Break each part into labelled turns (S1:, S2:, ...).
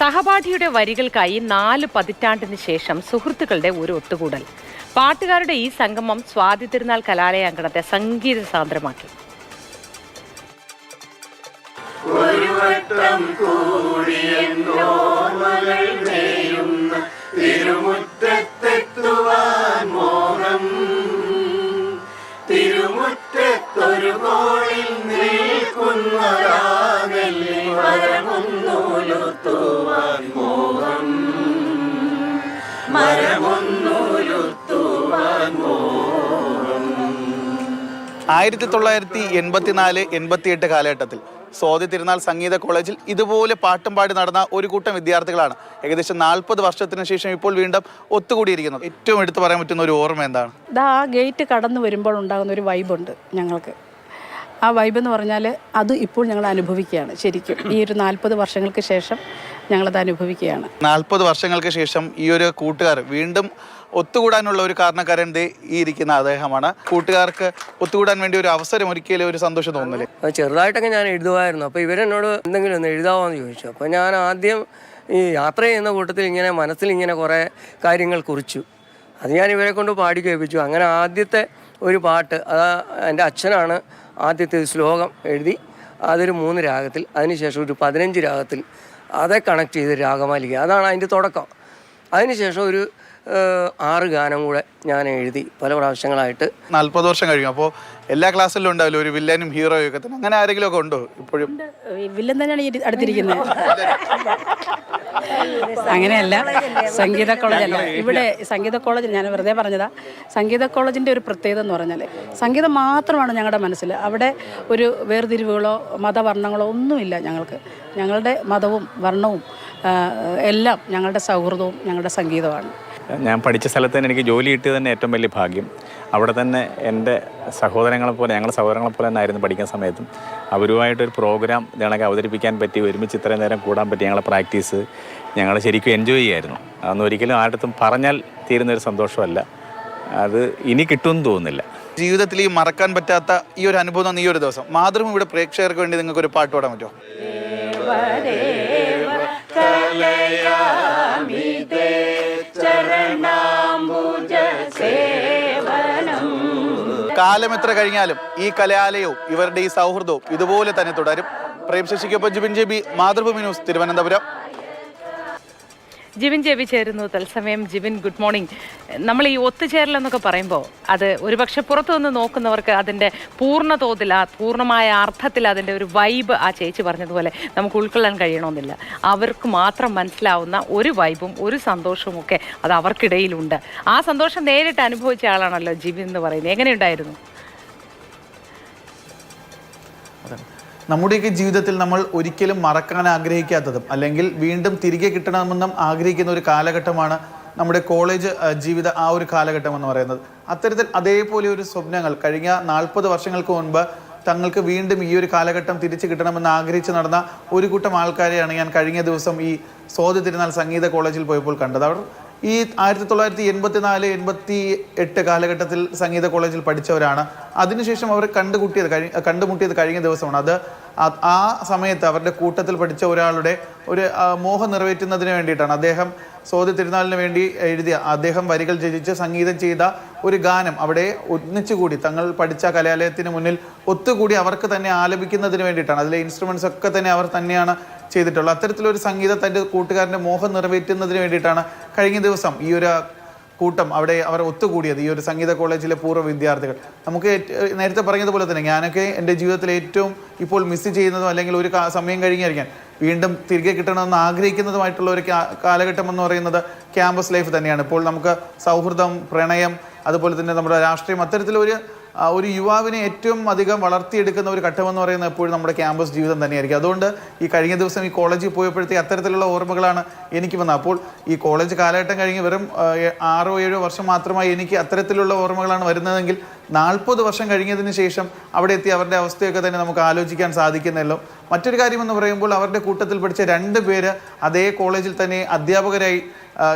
S1: സഹപാഠിയുടെ വരികൾക്കായി നാല് പതിറ്റാണ്ടിന് ശേഷം സുഹൃത്തുക്കളുടെ ഒരു ഒത്തുകൂടൽ. പാട്ടുകാരുടെ ഈ സംഗമം സ്വാതി തിരുനാൾ കലാലയ അങ്കണത്തെ സംഗീത സാന്ദ്രമാക്കി.
S2: ആയിരത്തി തൊള്ളായിരത്തി എൺപത്തിനാല് എൺപത്തിയെട്ട് കാലഘട്ടത്തിൽ സ്വാതി തിരുനാൾ സംഗീത കോളേജിൽ ഇതുപോലെ പാട്ടും പാടി നടന്ന ഒരു കൂട്ടം വിദ്യാർത്ഥികളാണ് ഏകദേശം നാൽപ്പത് വർഷത്തിന് ശേഷം ഇപ്പോൾ വീണ്ടും ഒത്തുകൂടിയിരിക്കുന്നത്. ഏറ്റവും എടുത്തു പറയാൻ പറ്റുന്ന ഒരു ഓർമ്മ എന്താണ്?
S3: ഇതാ ആ ഗേറ്റ് കടന്നു വരുമ്പോൾ ഉണ്ടാകുന്ന ഒരു വൈബുണ്ട് ഞങ്ങൾക്ക്. ആ വൈബ് എന്ന് പറഞ്ഞാൽ അത് ഇപ്പോൾ ഞങ്ങൾ അനുഭവിക്കുകയാണ്. ശരിക്കും ഈ ഒരു നാൽപ്പത് വർഷങ്ങൾക്ക് ശേഷം ഞങ്ങളത് അനുഭവിക്കുകയാണ്.
S2: നാൽപ്പത് വർഷങ്ങൾക്ക് ശേഷം ഈ ഒരു കൂട്ടുകാർ വീണ്ടും ഒത്തുകൂടാനുള്ള ഒരു കാരണക്കാരൻ ദേ ഈ ഇരിക്കുന്ന അദ്ദേഹമാണ്. കൂട്ടുകാർക്ക് ഒത്തുകൂടാൻ വേണ്ടി ഒരു അവസരം ഒരിക്കലും ഒരു സന്തോഷം തോന്നുന്നില്ലേ
S4: അപ്പോൾ ചെറുതായിട്ടൊക്കെ ഞാൻ എഴുതുമായിരുന്നു. അപ്പോൾ ഇവരെന്നോട് എന്തെങ്കിലും ഒന്ന് എഴുതാമോ എന്ന് ചോദിച്ചു. അപ്പോൾ ഞാൻ ആദ്യം ഈ യാത്ര ചെയ്യുന്ന കൂട്ടത്തിൽ ഇങ്ങനെ മനസ്സിൽ ഇങ്ങനെ കുറേ കാര്യങ്ങൾ കുറിച്ചു. അത് ഞാൻ ഇവരെ കൊണ്ട് പാടി കേൾപ്പിച്ചു. അങ്ങനെ ആദ്യത്തെ ഒരു പാട്ട് അത് എന്റെ അച്ഛനാണ് ആദ്യത്തെ ശ്ലോകം എഴുതി അതൊരു മൂന്ന് രാഗത്തിൽ അതിനുശേഷം ഒരു പതിനഞ്ച് രാഗത്തിൽ അതെ കണക്ട് ചെയ്ത് രാഗമാലിക അതാണ് അതിന്റെ തുടക്കം. അതിനുശേഷം ഒരു ആറ് ഗാനം കൂടെ ഞാൻ എഴുതി പല പ്രാവശ്യങ്ങളായിട്ട്.
S2: നാൽപ്പത് വർഷം കഴിയും അപ്പോൾ എല്ലാ ക്ലാസ്സിലും ഉണ്ടാവില്ല? ഒരു വില്ലനും ഹീറോയും ഒക്കെ തന്നെ. അങ്ങനെ ആരെങ്കിലും ഒക്കെ ഉണ്ടോ. ഇപ്പോഴും
S3: വില്ലൻ തന്നെയാണ് അടുത്തിരിക്കുന്നത്. അങ്ങനെയല്ല. സംഗീത കോളേജല്ല. ഇവിടെ സംഗീത കോളേജ് ഞാൻ വെറുതെ പറഞ്ഞതാ. സംഗീത കോളേജിന്റെ ഒരു പ്രത്യേകത എന്ന് പറഞ്ഞാൽ സംഗീതം മാത്രമാണ് ഞങ്ങളുടെ മനസ്സിൽ അവിടെ ഒരു വേർതിരിവുകളോ മതവർണങ്ങളോ ഒന്നുമില്ല ഞങ്ങൾക്ക്. ഞങ്ങളുടെ മതവും വർണവും എല്ലാം ഞങ്ങളുടെ സൗഹൃദവും ഞങ്ങളുടെ സംഗീതമാണ്
S5: ഞാൻ പഠിച്ച സ്ഥലത്ത് തന്നെ എനിക്ക് ജോലി കിട്ടിയത് തന്നെ ഏറ്റവും വലിയ ഭാഗ്യം. അവിടെ തന്നെ എന്റെ സഹോദരങ്ങളെ പോലെ ഞങ്ങളുടെ സഹോദരങ്ങളെ പോലെ തന്നെ ആയിരുന്നു പഠിക്കുന്ന സമയത്തും. അവരുമായിട്ടൊരു പ്രോഗ്രാം ഞങ്ങൾക്ക് അവതരിപ്പിക്കാൻ പറ്റി ഒരുമിച്ച് ഇത്രയും നേരം കൂടാൻ പറ്റി ഞങ്ങളെ പ്രാക്ടീസ് ഞങ്ങൾ ശരിക്കും എൻജോയ് ചെയ്യായിരുന്നു. അതൊന്നും ഒരിക്കലും ആരുടെ പറഞ്ഞാൽ തീരുന്നൊരു സന്തോഷമല്ല. അത് ഇനി കിട്ടുമെന്ന് തോന്നുന്നില്ല.
S2: ജീവിതത്തിൽ ഈ മറക്കാൻ പറ്റാത്ത ഈ ഒരു അനുഭവം തന്നെ ഈ ഒരു ദിവസം. മാതൃം ഇവിടെ പ്രേക്ഷകർക്ക് വേണ്ടി നിങ്ങൾക്ക് ഒരു പാട്ട് പാടാൻ പറ്റുമോ? കാലം എത്ര കഴിഞ്ഞാലും ഈ കലാലയവും ഇവരുടെ ഈ സൗഹൃദവും ഇതുപോലെ തന്നെ തുടരും. പ്രേം ശശിക്കൊപ്പം ജിബിൻ ജെബി മാതൃഭൂമി ന്യൂസ് തിരുവനന്തപുരം.
S1: ജിബിൻ ജെബി ചേരുന്നു തത്സമയം. ജിബിൻ ഗുഡ് മോർണിംഗ് നമ്മൾ ഈ ഒത്തുചേരൽ എന്നൊക്കെ പറയുമ്പോൾ അത് ഒരുപക്ഷെ പുറത്തു നിന്ന് നോക്കുന്നവർക്ക് അതിന്റെ പൂർണ തോതിൽ ആ പൂർണമായ അർത്ഥത്തിൽ അതിന്റെ ഒരു വൈബ് ആ ചേച്ചി പറഞ്ഞതുപോലെ നമുക്ക് ഉൾക്കൊള്ളാൻ കഴിയണമെന്നില്ല. അവർക്ക് മാത്രം മനസ്സിലാവുന്ന ഒരു വൈബും ഒരു സന്തോഷവും ഒക്കെ അത് അവർക്കിടയിലുണ്ട്. ആ സന്തോഷം നേരിട്ട് അനുഭവിച്ച ആളാണല്ലോ ജിബിൻ എന്ന് പറയുന്നത്. എങ്ങനെയുണ്ടായിരുന്നു?
S2: നമ്മുടെയൊക്കെ ജീവിതത്തിൽ നമ്മൾ ഒരിക്കലും മറക്കാൻ ആഗ്രഹിക്കാത്തതും അല്ലെങ്കിൽ വീണ്ടും തിരികെ കിട്ടണമെന്നും ആഗ്രഹിക്കുന്ന ഒരു കാലഘട്ടമാണ് നമ്മുടെ കോളേജ് ജീവിത ആ ഒരു കാലഘട്ടം എന്ന് പറയുന്നത്. അത്തരത്തിൽ അതേപോലെ ഒരു സ്വപ്നങ്ങൾ കഴിഞ്ഞ നാൽപ്പത് വർഷങ്ങൾക്ക് മുൻപ് തങ്ങൾക്ക് വീണ്ടും ഈ ഒരു കാലഘട്ടം തിരിച്ചു കിട്ടണമെന്ന് ആഗ്രഹിച്ച് നടന്ന ഒരു കൂട്ടം ആൾക്കാരെയാണ് ഞാൻ കഴിഞ്ഞ ദിവസം ഈ സ്വാതി തിരുനാൾ സംഗീത കോളേജിൽ പോയപ്പോൾ കണ്ടത്. അവർ ഈ ആയിരത്തി തൊള്ളായിരത്തി എൺപത്തി നാല് എൺപത്തി എട്ട് കാലഘട്ടത്തിൽ സംഗീത കോളേജിൽ പഠിച്ചവരാണ്. അതിനുശേഷം അവർ കണ്ടുകുട്ടിയത് കഴി കണ്ടുമുട്ടിയത് കഴിഞ്ഞ ദിവസമാണ്. അത് ആ- സമയത്ത് അവരുടെ കൂട്ടത്തിൽ പഠിച്ച ഒരാളുടെ ഒരു മോഹം നിറവേറ്റുന്നതിന് വേണ്ടിയിട്ടാണ്. അദ്ദേഹം സ്വാതി തിരുനാളിന് വേണ്ടി എഴുതിയ അദ്ദേഹം വരികൾ രചിച്ച് സംഗീതം ചെയ്ത ഒരു ഗാനം അവിടെ ഒന്നിച്ചുകൂടി. തങ്ങൾ പഠിച്ച കലാലയത്തിന് മുന്നിൽ ഒത്തുകൂടി അവർക്ക് തന്നെ ആലപിക്കുന്നതിന് വേണ്ടിയിട്ടാണ്. അതിലെ ഇൻസ്ട്രുമെൻസ് ഒക്കെ തന്നെ അവർ തന്നെയാണ് ചെയ്തിട്ടുള്ളത്. അത്തരത്തിലൊരു സംഗീതം തന്റെ കൂട്ടുകാരന്റെ മോഹം നിറവേറ്റുന്നതിന് വേണ്ടിയിട്ടാണ് കഴിഞ്ഞ ദിവസം ഈ ഒരു കൂട്ടം അവിടെ അവർ ഒത്തുകൂടിയത് ഈ ഒരു സംഗീത കോളേജിലെ പൂർവ വിദ്യാർത്ഥികൾ. നമുക്ക് നേരത്തെ പറഞ്ഞതുപോലെ തന്നെ ഞാനൊക്കെ എന്റെ ജീവിതത്തിൽ ഏറ്റവും ഇപ്പോൾ മിസ് ചെയ്യുന്നതും അല്ലെങ്കിൽ ഒരു സമയം കഴിഞ്ഞായിരിക്കാൻ വീണ്ടും തിരികെ കിട്ടണമെന്ന് ആഗ്രഹിക്കുന്നതുമായിട്ടുള്ള ഒരു കാലഘട്ടം എന്ന് പറയുന്നത് ക്യാമ്പസ് ലൈഫ് തന്നെയാണ്. ഇപ്പോൾ നമുക്ക് സൗഹൃദം പ്രണയം അതുപോലെ തന്നെ നമ്മുടെ രാഷ്ട്രീയം അത്തരത്തിലൊരു ഒരു യുവാവിനെ ഏറ്റവും അധികം വളർത്തിയെടുക്കുന്ന ഒരു ഘട്ടമെന്ന് പറയുന്നത് എപ്പോഴും നമ്മുടെ ക്യാമ്പസ് ജീവിതം തന്നെയായിരിക്കും. അതുകൊണ്ട് ഈ കഴിഞ്ഞ ദിവസം ഈ കോളേജിൽ പോയപ്പോഴത്തേക്ക് അത്തരത്തിലുള്ള ഓർമ്മകളാണ് എനിക്ക് വന്നത്. അപ്പോൾ ഈ കോളേജ് കാലഘട്ടം കഴിഞ്ഞ് വെറും ആറോ ഏഴോ വർഷം മാത്രമായി എനിക്ക് അത്തരത്തിലുള്ള ഓർമ്മകളാണ് വരുന്നതെങ്കിൽ നാൽപ്പത് വർഷം കഴിഞ്ഞതിന് ശേഷം അവിടെ എത്തി അവരുടെ അവസ്ഥയൊക്കെ തന്നെ നമുക്ക് ആലോചിക്കാൻ സാധിക്കുന്നല്ലോ. മറ്റൊരു കാര്യമെന്ന് പറയുമ്പോൾ അവരുടെ കൂട്ടത്തിൽ പഠിച്ച രണ്ട് പേര് അതേ കോളേജിൽ തന്നെ അധ്യാപകരായി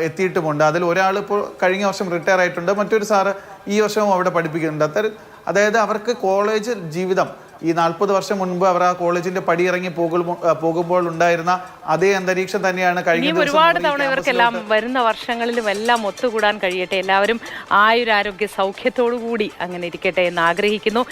S2: എത്തിയിട്ടുമുണ്ട്. അതിൽ ഒരാൾ ഇപ്പോൾ കഴിഞ്ഞ വർഷം റിട്ടയർ ആയിട്ടുണ്ട് മറ്റൊരു സാറ് ഈ വർഷവും അവിടെ പഠിപ്പിക്കുന്നുണ്ട്. അത്തരം അതായത് അവർക്ക് കോളേജ് ജീവിതം ഈ നാൽപ്പത് വർഷം മുൻപ് അവർ ആ കോളേജിന്റെ പടിയിറങ്ങി പോകുമ്പോൾ പോകുമ്പോൾ ഉണ്ടായിരുന്ന അതേ അന്തരീക്ഷം തന്നെയാണ് കഴിഞ്ഞ
S1: ഒരുപാട് തവണ ഇവർക്കെല്ലാം വരുന്ന വർഷങ്ങളിലും എല്ലാം ഒത്തുകൂടാൻ കഴിയട്ടെ. എല്ലാവരും ആയുരാരോഗ്യ സൗഖ്യത്തോടു കൂടി അങ്ങനെ ഇരിക്കട്ടെ എന്ന് ആഗ്രഹിക്കുന്നു.